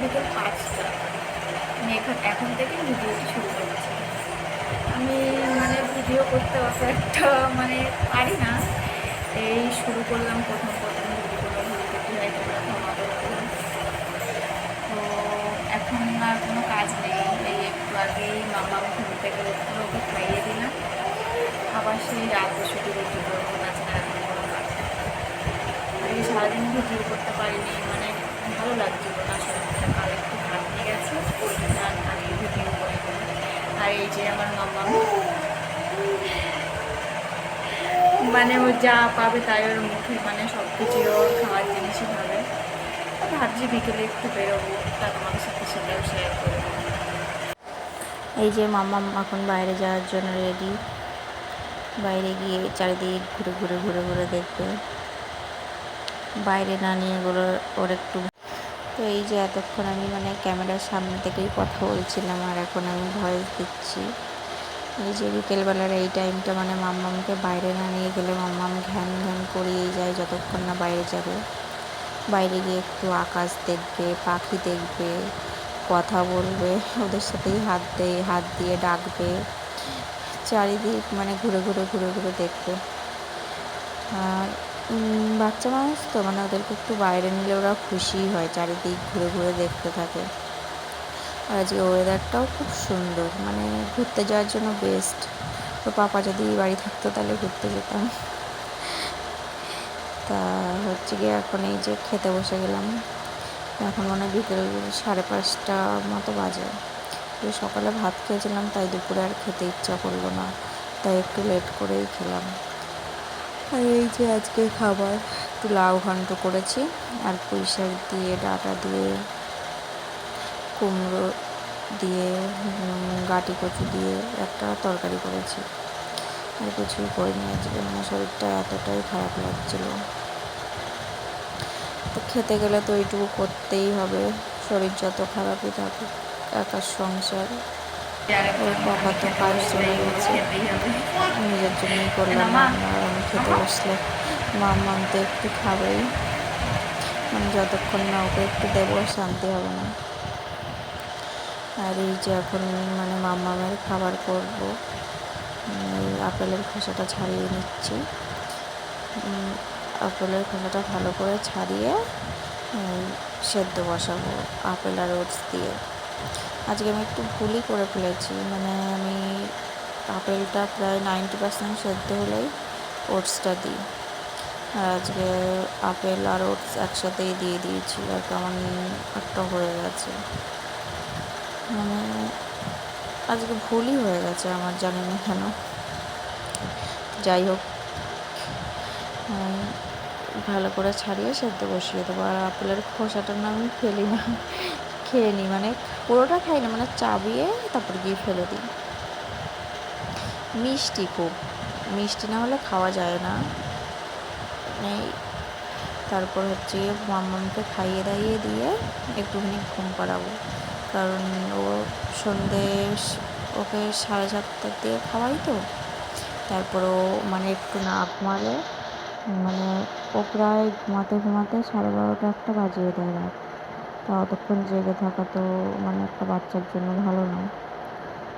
বিকেল পাঁচটা। আমি এখন এখন থেকে ভিডিওটি শুরু করছি। আমি মানে ভিডিও করতে অত একটা মানে পারি না। এই শুরু করলাম প্রথম প্রথম ভিডিওগুলো ভুলতে কী হয় তো এখন আর কোনো কাজ নেই। এই একটু আগেই মামা ঘুম থেকে উঠল, ওকে খাইয়ে দিলাম। আবার সেই রাতে শুধু রুটি করব তাছাড়া এখন কোনো কাজ সারাদিন ভিডিও করতে পারিনি মানে ভালো লাগছিল না শরীরটা কাল একটু ঘাটতে গেছে। ওই জন্য আগে ভিডিও করে আর এই যে আমার মামা মানে ও যা পাবে তাই ওর মুখে মানে সব কিছু ওর খাওয়ার জিনিসই তো ভাবছি বিকেলে একটু বেরোবো তা তোমাদের সাথে সেটাও শেয়ার করে দেবো এই যে মামা এখন বাইরে যাওয়ার জন্য রেডি বাইরে গিয়ে চারিদিকে ঘুরে ঘুরে ঘুরে ঘুরে দেখবে। বাইরে না নিয়ে এগুলো ওর একটু তো এই যে এতক্ষণ আমি মানে ক্যামেরার সামনে থেকেই কথা বলছিলাম, আর এখন আমি ভয়েস দিচ্ছি। এই যে বিকেলবেলার এই টাইমটা মানে মাম্মামকে বাইরে না নিয়ে গেলে মাম্মাম ঘ্যান ঘ্যান করিয়েই যায় যতক্ষণ না বাইরে যাবে। বাইরে গিয়ে একটু আকাশ দেখবে, পাখি দেখবে, কথা বলবে, ওদের সাথেই হাত দিয়ে হাত দিয়ে ডাকবে, চারিদিক মানে ঘুরে ঘুরে ঘুরে ঘুরে দেখবে। আর বাচ্চা মানুষ তো মানে ওদেরকে একটু বাইরে নিলে ওরা খুশি হয়, চারিদিক ঘুরে ঘুরে দেখতে থাকে। আর আজকে ওয়েদারটাও খুব সুন্দর মানে ঘুরতে যাওয়ার জন্য বেস্ট তো পাপা যদি বাড়ি থাকতো তাহলে ঘুরতে যেতাম। তা হচ্ছে গিয়ে এখন এই যে খেতে বসে গেলাম। এখন মনে হয় বিকেল সাড়ে পাঁচটা মতো বাজে। সকালে ভাত খেয়েছিলাম, তাই দুপুরে আর খেতে ইচ্ছা করল না। তাই একটু লেট করেই খেলাম। আর এই যে আজকে খাবার, একটু লাউ ঘন্ট করেছি আর পুঁই শাক দিয়ে, ডাটা দিয়ে, কুমড়ো দিয়ে গাটি কচু দিয়ে একটা তরকারি করেছি। আর কিছুই করিনি আজকে মানে শরীরটা এতটাই খারাপ লাগছিল। তো খেতে গেলে তো এইটুকু করতেই হবে, শরীর যত খারাপই থাকুক একার সংসার। ওর বাবা তো কাজ চলে গেছে। নিজের জন্যই করলাম মা। আমি খেতে বসলে। মাম্মাম তো একটু খাবেই মানে যতক্ষণ না ওকে একটু দেবো শান্তি হবে না। আর এই যে এখন মানে মাম্মামের খাবার করব আপেলের খোসাটা ছাড়িয়ে নিচ্ছি। আপেলের খোসাটা ভালো করে ছাড়িয়ে সেদ্ধ বসাবো, আপেল আর ওটস দিয়ে। আজকে আমি একটু ভুলই করে ফেলেছি। মানে আমি আপেলটা প্রায় নাইনটি পার্সেন্ট সেদ্ধ হলেই ওটসটা দিই। আর আজকে আপেল আর ওটস একসাথেই দিয়ে দিয়েছি, আর কেমন একটা হয়ে গেছে। মানে আজকে ভুলই হয়ে গেছে আমার, জানি না কেন। যাই হোক ভালো করে ছাড়িয়ে সেদ্ধ বসিয়ে দেবো। আর আপেলের খোসাটা না আমি ফেলি না। খেয়ে নিই মানে পুরোটা খাই না মানে চাবিয়ে তারপর গিয়ে ফেলে দিই। মিষ্টি খুব, মিষ্টি না হলে খাওয়া যায় না। এই তারপর হচ্ছে মাম্মামকে খাইয়ে দাইয়ে দিয়ে একটুখানি ঘুম পাড়াবো। কারণ ও সন্ধে ওকে সাড়ে সাতটার দিয়ে খাওয়াই তো, তারপর ও মানে একটু না ঘুমালে মানে ও প্রায় ঘুমাতে ঘুমাতে সাড়ে বারোটা একটা বাজিয়ে দেয় রাত। তা অতক্ষণ জেগে থাকা তো মানে একটা বাচ্চার জন্য ভালো নয়।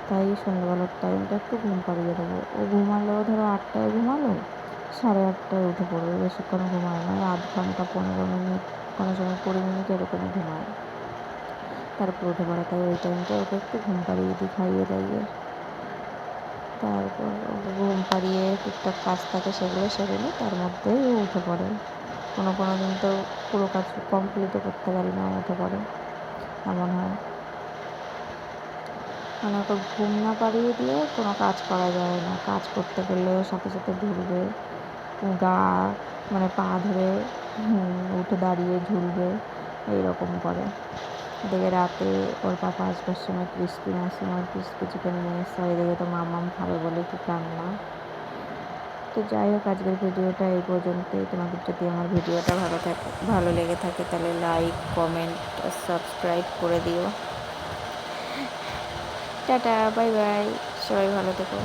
তাই সন্ধ্যেবেলার টাইমটা একটু ঘুম পাড়িয়ে দেবো। ও ঘুমালেও ধরো আটটায় ঘুমালো, সাড়ে আটটায় উঠে পড়বে। বেশিক্ষণ ঘুমায় না, আধ ঘণ্টা, পনেরো মিনিট, কোনো সময় কুড়ি মিনিট এরকম ঘুমায়। তারপর উঠে পড়ে, তাই ওই টাইমটা ওকে একটু ঘুম পাড়িয়ে দিই, খাইয়ে দাইয়ে তারপর ওকে ঘুম পাড়িয়ে টুকটাক কাজ থাকে সেগুলো সেরে নিই তার মধ্যেই উঠে পড়ে। কোনো কোনো দিন তো পুরো কাজ কমপ্লিটও করতে পারি না উঠে পড়ে এমন হয়। মানে ওকে ঘুম না পাড়িয়ে দিয়ে কোনো কাজ করা যায় না। কাজ করতে গেলেও সাথে সাথে ঘুরবে, গা মানে পা ধরে উঠে দাঁড়িয়ে ঝুলবে, এইরকম করে। এদিকে রাতে ওর পাপা আসবার সময় ক্রিস্পি মাসিম আর ক্রিস্পি চিকেন নিয়ে আর এদিকে তো মামাম খাবে বলে কি কান্না। তো যাই হোক, আজকের ভিডিওটা এই পর্যন্তই। তোমাদের যদি আমার ভিডিওটা ভালো থাকে, ভালো লেগে থাকে, তাহলে লাইক কমেন্ট সাবস্ক্রাইব করে দিও। টাটা বাই বাই সবাই ভালো থেকো।